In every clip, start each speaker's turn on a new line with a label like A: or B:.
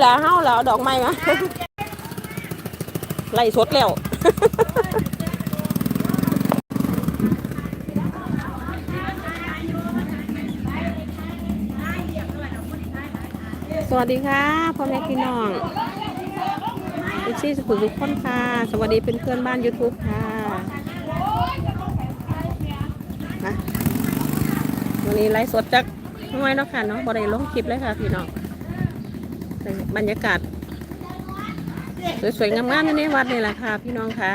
A: และเฮาแล้วดอกไม้มาไล่สดแล้วสวัสดีค่ะพ่อแม่พี่น้องเอฟซีสุขุมทุกคนค่ะ สวัสดีเป็นเพื่อนบ้าน YouTube ค่ะวันนี้ไลฟ์สดจากน้อยเนาะค่ะเนาะบริลงคลิปเลยค่ะพี่น้อง บรรยากาศ สวยๆงามๆอยู่ในวัดนี่แหละค่ะ พี่น้องค่ะ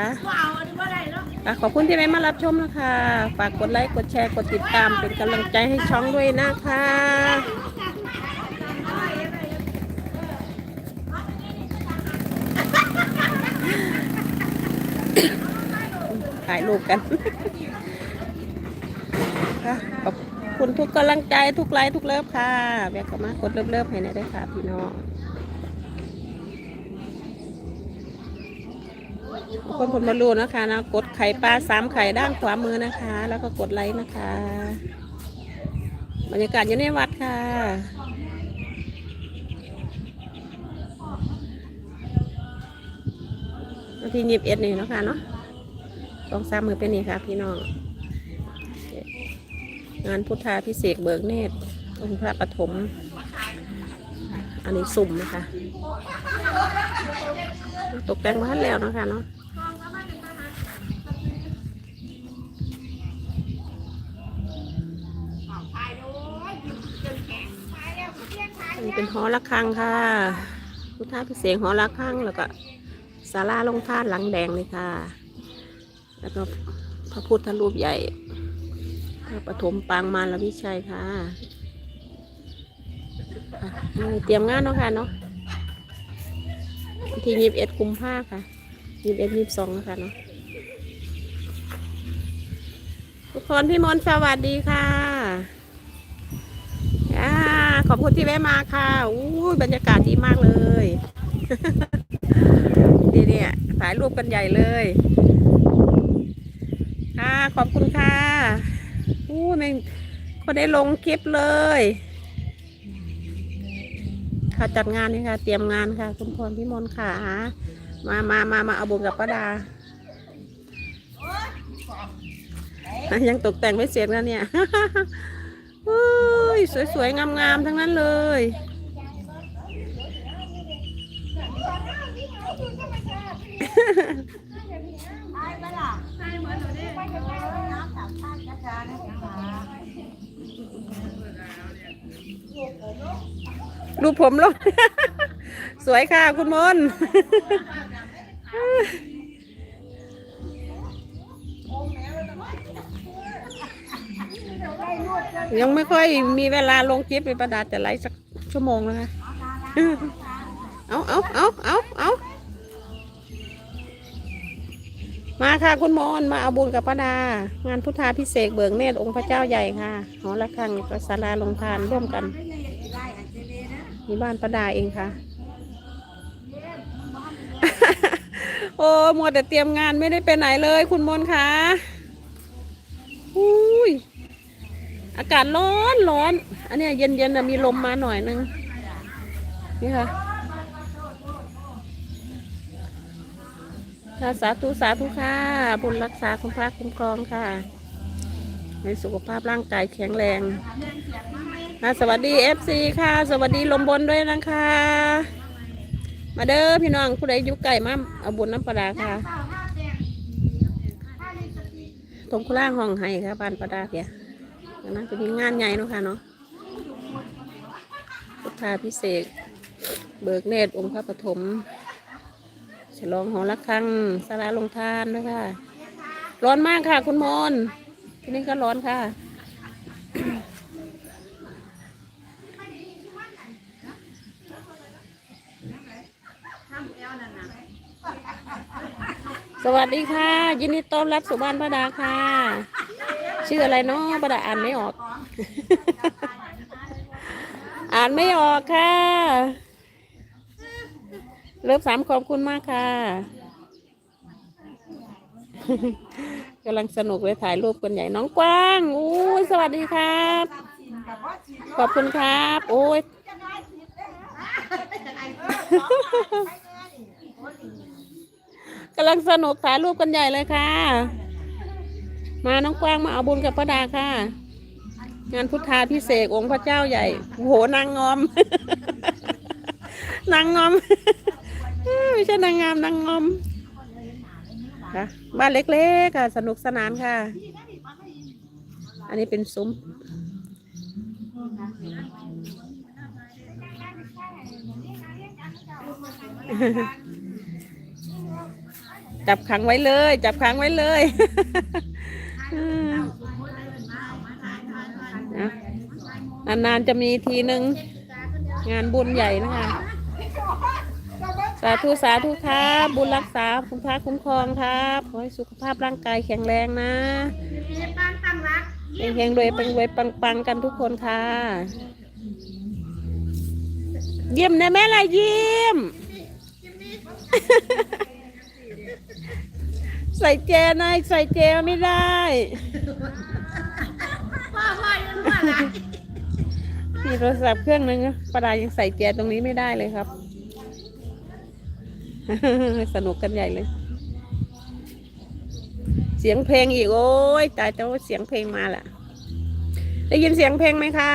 A: อะขอบคุณที่ได้มารับชมนะคะ ฝากกดไลค์กดแชร์กดติดตามเป็นกำลังใจให้ช่องด้วยนะคะถ่ายรูปกันค่ะขอบคุณทุกกำลังใจทุกไลค์ทุกเลิฟค่ะแบกกลับมากดเลิฟเลิฟๆให้หน่อยได้ค่ะพี่น้อง คนคนมารูนะคะนะกดไข่ปลาสามไข่ด้านขวามือนะคะ แล้วก็กดไลค์นะคะ บรรยากาศอยู่ในวัดค่ะวันที่ยีิบเอ็ดนี่นะคะเนาะสองสามมือเป็นนี่ค่ะ พี่น้อง งานพุทธาพิเศษเบิกเนตรองค์พระปฐม อันนี้สุ่มนะคะ ตกแต่งบ้านแล้วนะคะเนาะ เป็นหอระฆังค่ะพุทธาพิเศษกหอระฆังแล้วก็ศาลาลงทานหลังแดงเลยค่ะ แล้วก็พระพุทธรูปใหญ่พระปฐมปางมารวิชัยค่ะเตรียมงานเนาะค่ะเนาะที่ยีิบเอ็ดกุมภาค่ะยีิบเอ็ดยีิบสองนะคะเนาะทุกคนพี่มนสวัสดีค่ะอ่า ขอบคุณที่แวะมาค่ะอู้ยบรรยากาศดีมากเลยดีเนี่ยถ่ายรูปกันใหญ่เลย ค่ะขอบคุณค่ะอู้แม่งก็ได้ลงคลิปเลย ค่ะจัดงานนี่ค่ะ เตรียมงานค่ะ คุณพรพี่มนต์ค่ะ มามามามาเอาบุญกับป้าดายังตกแต่งไม่เสร็จนะเนี่ย ยสวยๆ งามๆ ทั้งนั้นเลย รูปผมลง สวยค่ะคุณมน ยังไม่ค่อยมีเวลาลงคลิปเลยประดาจะไลฟ์สักชั่วโมงแล้วนะเอาเอาเอาเอาเอามาค่ะคุณมอนมาเอาบุญกับป้าดา งานพุทธาพิเศษเบิกเนตรองค์พระเจ้าใหญ่ค่ะหอระฆังกับศาลาลงทานร่วมกันมีบ้านป้าดาเองค่ะ โอ้มัวแต่เตรียมงานไม่ได้ไปไหนเลย คุณมนค่ะอุ้ย อากาศร้อนร้อน อันนี้เย็นเย็นๆมีลมมาหน่อยนึง นี่ค่ะค่ะสาธุสาธุค่ะ บุญรักษาคุณพระคุ้มครองค่ะ ในสุขภาพร่างกายแข็งแรงค่ะสวัสดีเอฟซีค่ะ สวัสดีลมบนด้วยนะคะ มาเด้อพี่น้องผู้ใดยู่ไก่มาเอาบุญน้ำปลาร้าค่ะตรงคุล่างห้องไห้ค่ะบ้านปลาดาเพีย ดังนั้นจะมีงานใหญ่เนาะค่ะเนาะพุทธาพิเศษ เบิกเนตรองค์พระปฐมฉลองหอระฆังสาราลงทานด้วยค่ะ ร้อนมากค่ะ คุณมนที่นี่ก็ร้อนค่ะสวัสดีค่ะ ยินดีต้อนรับสู่บ้านป้าดาค่ะ ชื่ออะไรเนาะป้าดาอ่านไม่ออก อ่านไม่ออกค่ะ เลิฟสามขอบคุณมากค่ะกำลังสนุกเลยถ่ายรูปกันใหญ่น้องกว้างอู้ยสวัสดีครับ ขอบคุณครับ โอ้ยกำลังสนุกถ่ายรูปกันใหญ่เลยค่ะ มาน้องกวางมาเอาบุญกับพระดาค่ะ งานพุทธาพิเศษองค์พระเจ้าใหญ่โอ้โหนางงอม นางงอมไม่ใช่นางงามนางงอมค่ะบ้านเล็กๆค่ะ สนุกสนานค่ะ อันนี้เป็นซุ้มจับขังไว้เลย จับขังไว้เลย นานๆจะมีทีหนึ่งงานบุญใหญ่นะคะ สาธุสาธุครับบุญรักษาคุณพระคุ้มครองครับขอให้สุขภาพร่างกายแข็งแรงนะเฮงๆรวยปังรวยปังๆกันทุกคนค่ะ เยี่ยมนะแม่ละเยี่ยม ใส่เจนายใส่เจไม่ได้
B: พ่อพ่อยังว่าอะไร
A: มีโทรศัพท์เครื่องนึงอะประดายังใส่แจตรงนี้ไม่ได้เลยครับ สนุกกันใหญ่เลย เสียงเพลงอีกโอ้ยตายแต่ว่าเสียงเพลงมาแหละได้ยินเสียงเพลงไหมคะ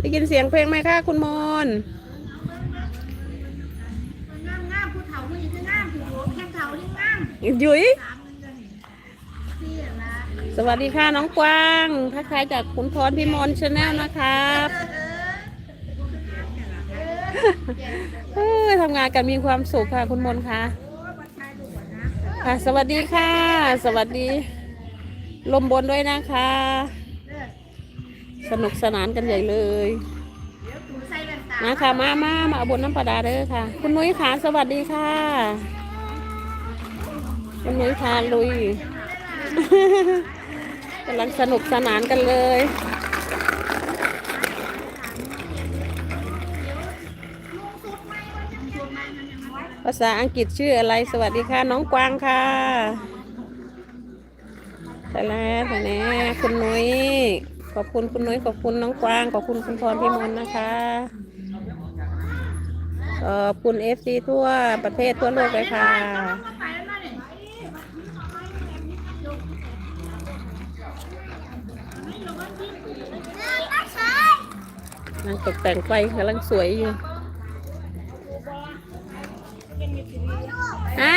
A: ได้ยินเสียงเพลงไหมคะคุณมน ยุ้ย
B: ส
A: วัสดีค่ะน้องกว้างทักทายจากคุณพรพิมลชาแนลนะครับเออทำงานกันมีความสุขค่ะคุณมนค่ะค่ะ สวัสดีค่ะ สวัสดี ลมบนด้วยนะคะ สนุกสนานกันใหญ่เลย
B: นตา
A: มาค่ะมามามาเอาบนน้ำปลาดาเด้อค่ะ คุณนุ้ยขาสวัสดีค่ะ คุณนุ้ยทานลุยกำลังสนุกสนานกันเลย ภาษาอังกฤษชื่ออะไร สวัสดีค่ะ น้องกวางค่ะแต่แล้วแต่แน่คุณนุ้ย ขอบคุณคุณนุ้ย ขอบคุณน้องกวาง ขอบคุณคุณพรพิมลนะคะขอบคุณเอฟซีทั่วประเทศทั่วโลกเลยค่ะ
B: ไปแล้ว นา
A: งตกแต่งไฟกำลังสวยอยู่ฮะ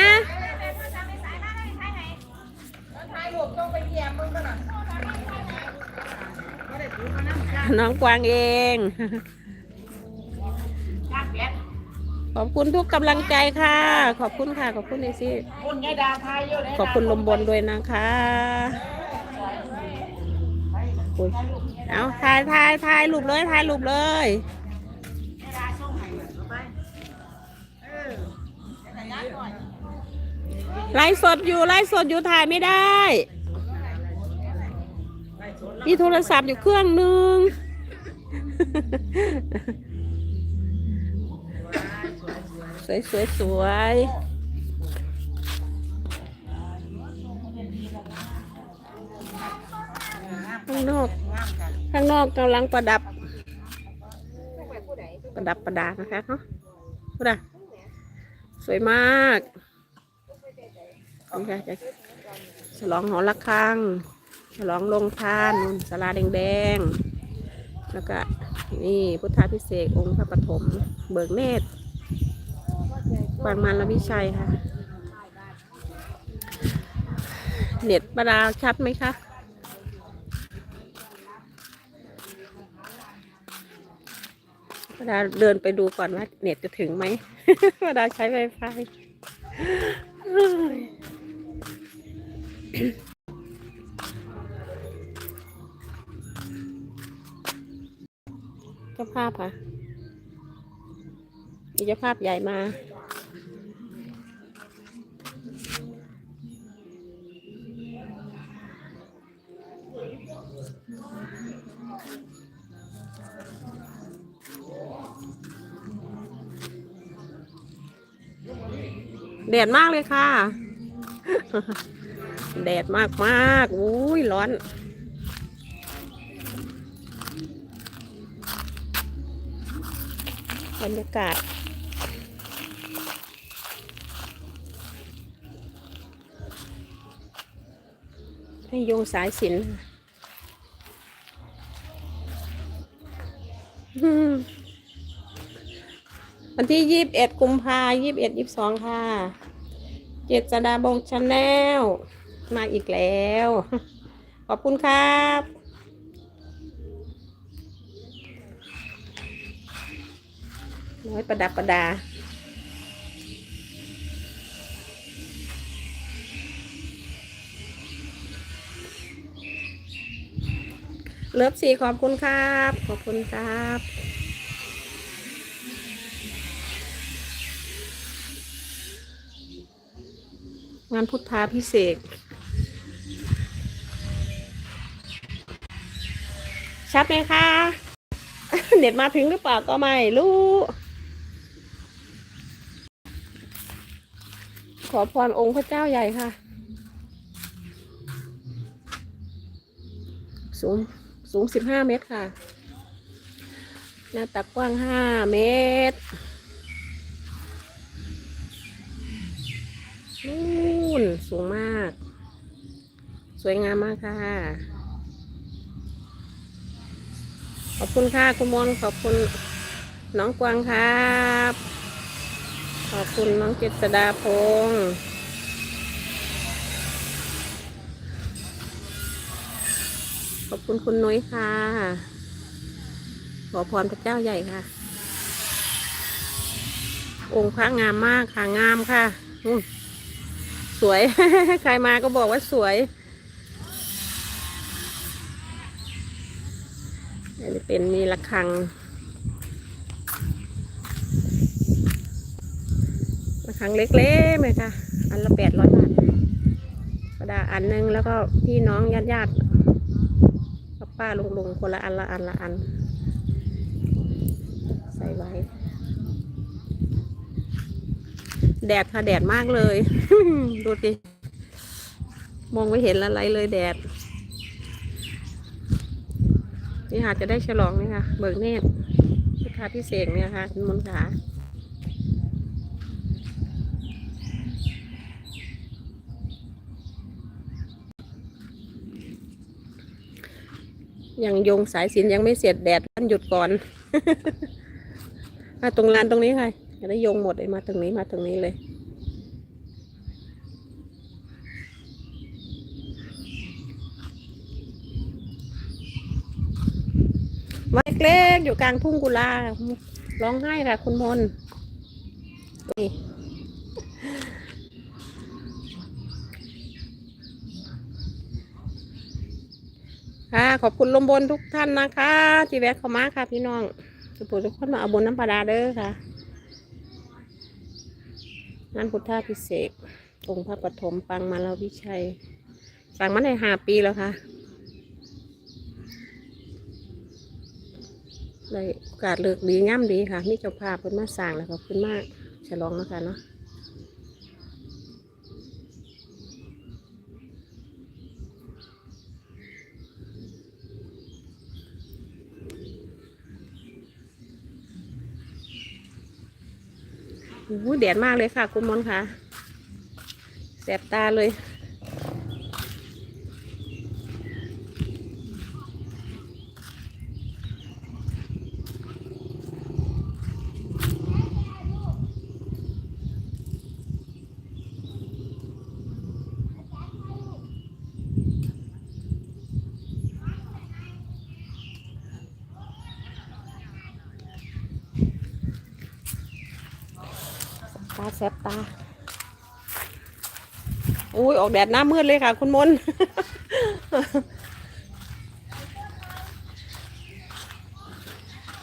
A: น้องกวางเอง ขอบคุณทุกกำลังใจค่ะ ขอบคุณค่ะ ขอบคุณเอซี่
B: คุณยายดาทายเยอะเลย
A: ขอบคุณลมบนด้วยนะคะอุ๊ย เอาถ่ายถ่ายถ่ายรูปเลยถ่ายรูปเลยไลฟ์สดอยู่ไลฟ์สดอยู่ถ่ายไม่ได้ มีโทรศัพท์อยู่เครื่องนึงสวยสวยสวยข้างนอก ข้างนอกกำลังประดับ ประดับประดานะคะเนาะพูดอะสวยมากนี่ค่ะจะฉลองหอระฆังฉลองลงทานนู่นสลาแดงๆ แล้วก็นี่พุทธาพิเศษองค์พระปฐมเบิกเนตรวางมันละวิชัยค่ะ เน็ตประดาชัดไหมคะ ดาเดินไปดูก่อนว่าเน็ตจะถึงไหมประดาใช้ไวไฟเจ้าภาพค่ะมีเจ้าภาพใหญ่มา แดดมากเลยค่ะ แดดมากมากๆอุ้ยร้อน บรรยากาศให้โยงสายสิญจนอืม วันที่ยี่สิบเอ็ดกุมภายี่สิบเอ็ดยี่สิบสองค่ะ เจษดาบงชาแนลมาอีกแล้ว ขอบคุณครับน้อยประดับประดาเลิฟสีขอบคุณครับ ขอบคุณครับานพุทธาพิเศษชัดไหมคะ เน็ตมาถึงหรือเปล่าก็ไม่รู้ ขอพรองค์พระเจ้าใหญ่ค่ะ สูงสูงสิบห้าเมตรค่ะ หน้าตักกว้างห้าเมตรนู่ นสูงมาก สวยงามมากค่ะ ขอบคุณค่ะคุณมนขอบคุณน้องกวางครับ ขอบคุณน้องเจษดาพงษ์ขอบคุณคุณนุ้ยค่ะ ขอพรพระเจ้าใหญ่ค่ะ องค์พระงามมากค่ะ งามค่ะ สวย ใครมาก็บอกว่าสวยอันนี้เป็นมีระฆังระฆังเล็กๆเลยค่ะ อันละแปดร้อยบาทกระดาษอันหนึงแล้วก็พี่น้องญาติญาติๆป้าป้าลุงลุงๆคนละอันละอันละอัน ใส่ไว้ แดดค่ะแดดมากเลย ดูดิมองไม่เห็นอะไรเลยแดด นี่ค่ะจะได้ฉลองนี่ค่ะเบิกเนตรพุทธาพิเศษเนี่ยค่ะคุณมนขายังยงสายสินยังไม่เสร็จแดดมันหยุดก่อน ตรงลานตรงนี้ค่ะ จะได้โยงหมดเลยมาตรงนี้มาตรงนี้เลยม้เล็กอยู่กลางทุ่งกุลาร้องไห้ค่ะคุณมนนี่ค่ะขอบคุณลมบนทุกท่านนะคะ ที่แวะเข้ามาค่ะพี่น้องสุปุทุกคนมาเอาบนน้ำปลาดาเด้อค่ะ งานพุทธาพิเศษองค์พระปฐมปังมาลาวิชัย สั่งมาได้ห้าปีแล้วค่ะได้โอกาสเลิกดีง่ำดีค่ะ มีเจ้าภาพเพิ่นมาสั่งแล้วขอบคุณมากฉลองแล้วค่ะเนาะ โอ้แดดมากเลยค่ะ คุณมนค่ะ แสบตาเลย ตาแสบตา ออกแดดหน้ามืดเลยค่ะ คุณมน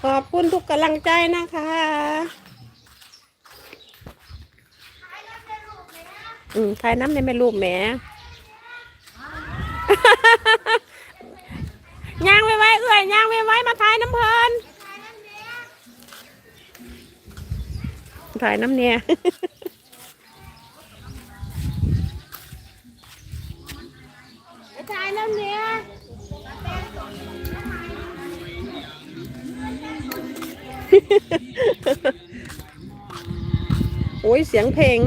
A: ขอบคุณทุกกำลังใจนะคะอืมถ่ายน้ำในแม่ลูกแหมย่างไว้ไว้เอ้ยย่างไว้ไว้มาถ่ายน้ำเพลินถ่ายน้ำเนี่ย
B: ใช่แล้วเนี่ย
A: โอ้ยเสียงเพลง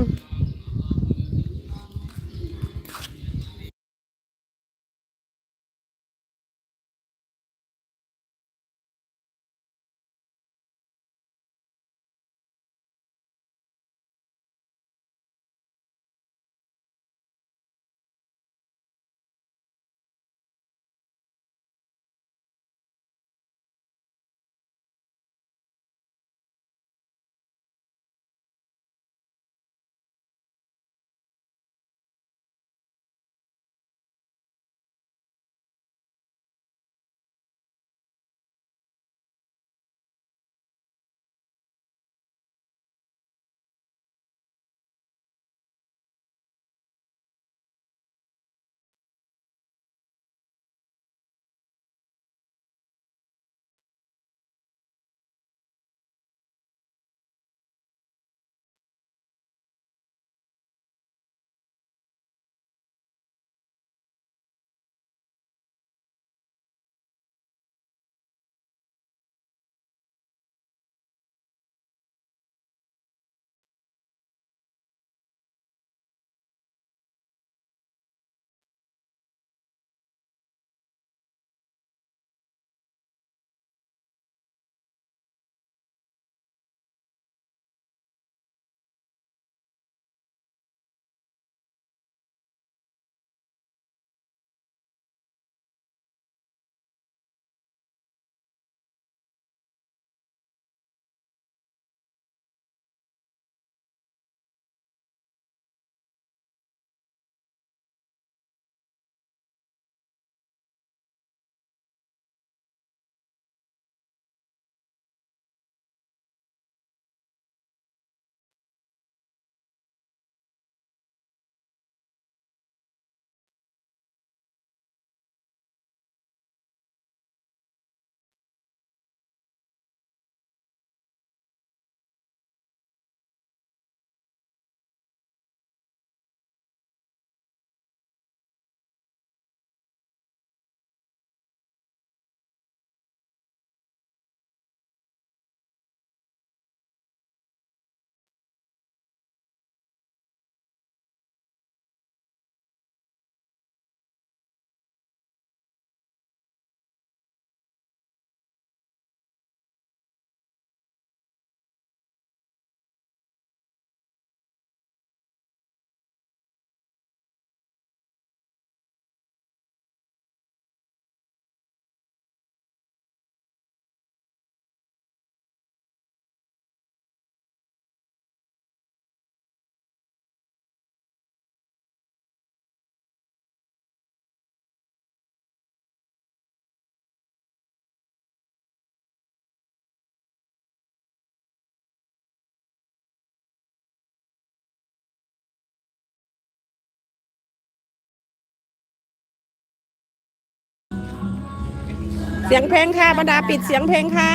A: สียงเพลงค่ะบรรดาปิดเสียงเพลงค่ะ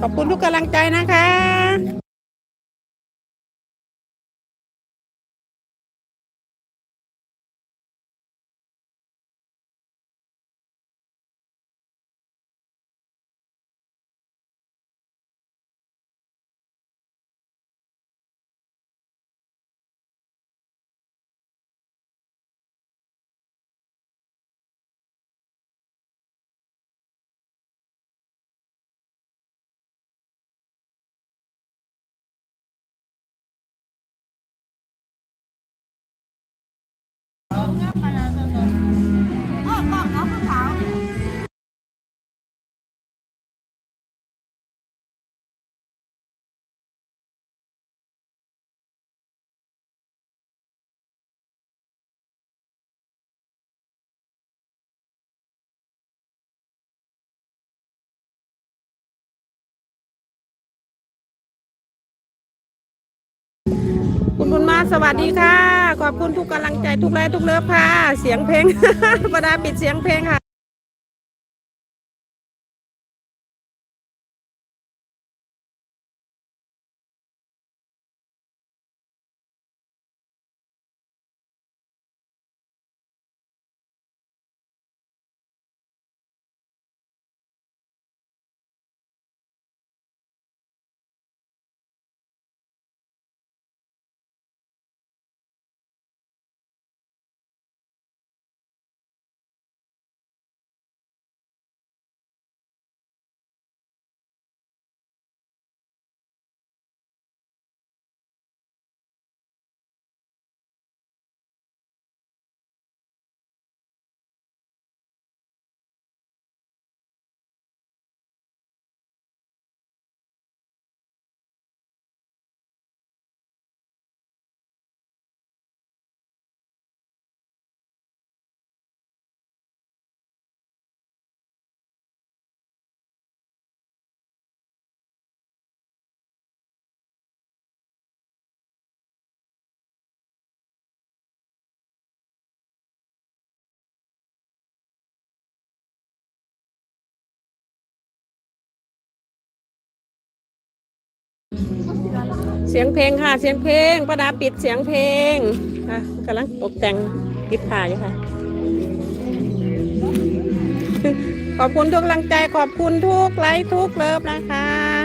A: ขอบคุณทุกกำลังใจนะคะ คุ สวัสดีค่ะ ขอบคุณทุกกำลังใจทุกไลค์ทุกเลิฟค่ะ เสียงเพลงบรรดาปิดเสียงเพลงค่ะ เสียงเพลงค่ะ เสียงเพลงประดาปิดเสียงเพลงค่ะกำลังตกแต่งปิดผ่าอยู่ค่ะ ขอบคุณทุกกำลังใจขอบคุณทุกไลค์ทุกเลิฟนะคะ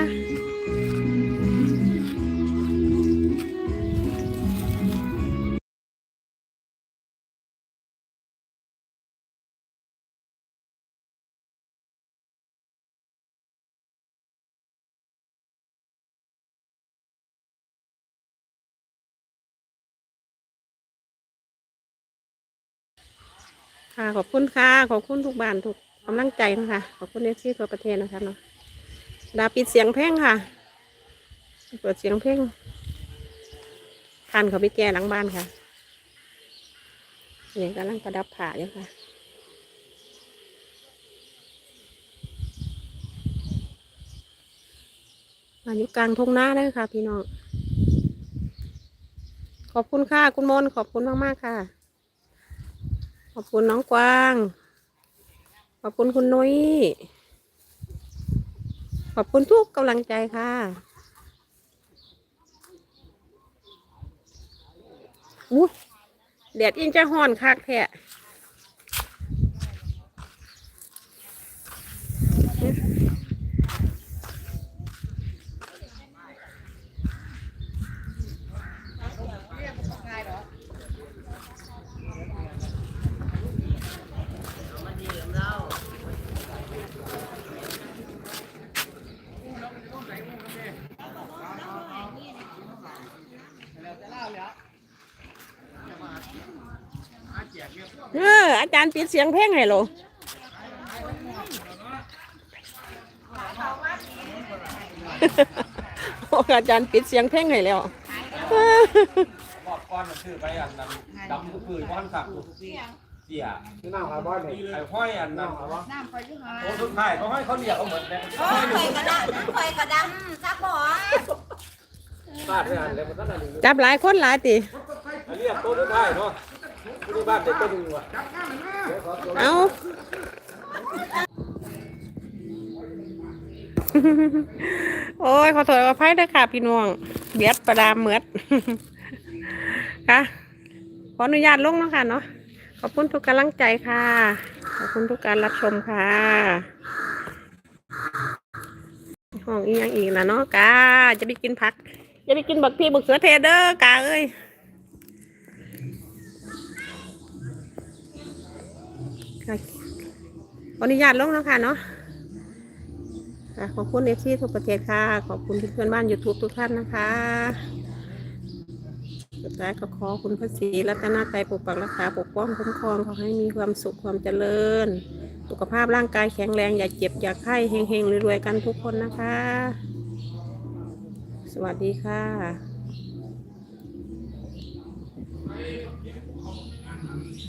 A: ค่ะ ขอบคุณค่ะ ขอบคุณทุกบ้านทุกกำลังใจนะคะ ขอบคุณเอฟซีทั่วประเทศนะคะเนาะดาปิดเสียงเพลงค่ะ เปิดเสียงเพลงคันเขาไปแก้หลังบ้านค่ะเนี่ยกำลังประดับผ่าอยู่ค่ะมาอยู่กลางทุ่งนาเลยค่ะ พี่น้อง ขอบคุณค่ะ คุณมนขอบคุณมาก ๆ ค่ะ ขอบคุณน้องกวาง ขอบคุณคุณนุ้ย ขอบคุณทุกกำลังใจค่ะ อู้แดดยิ่งจะห่อนคักแท้ เอออาจารย์ปิดเสียงเพลงให้เหรอโอ้อาจารย์ปิดเสียงเพลงให้แล้ว
C: บอกก้อนมันคือไปอันนั้นดำก็คือก้อนสักเสีย
D: ที่นั่งหาบ้านนี่
C: ไอ้ห้อยอันนั้น
B: น้ำไปยุ่งหา
C: โอ้สุดท้ายเขาให้เขาเรียกเขาเหมือนแม่
B: โอ้ยกระดาษคอยกระดำซักบ่อ
A: จับหลายคนหลายติ
C: เรียกตัวสุดท้ายเนาะ ที่บ้านเด็กก็ดูอะ
A: เอาโอ้ย ขอโทษขออภัยด้วยค่ะพี่น้องเบียดประดามเหมือดค่ะ ขออนุญาตลงแล้วค่ะเนาะ ขอบคุณทุกกำลังใจค่ะ ขอบคุณทุกการรับชมค่ะห้องอีกอย่างอีกนะเนาะกาจะไปกินผัก จะไปกินบักพี่บักเสือเทเดอร์กาเอ้ย ขออนุญาตลงแล้วค่ะเนาะขอบคุณเอฟซีทุกประเทศค่ะ ขอบคุณเพื่อนบ้านยูทูบทุกท่านนะคะสุดท้ายก็ขอคุณพระศรีรัตนตรัยปกปักรักษาปกป้องคุ้มครองขอให้มีความสุขความเจริญ สุขภาพร่างกายแข็งแรงอย่าเจ็บอย่าไข้เฮงๆรวยๆกันทุกคนนะคะ สวัสดีค่ะ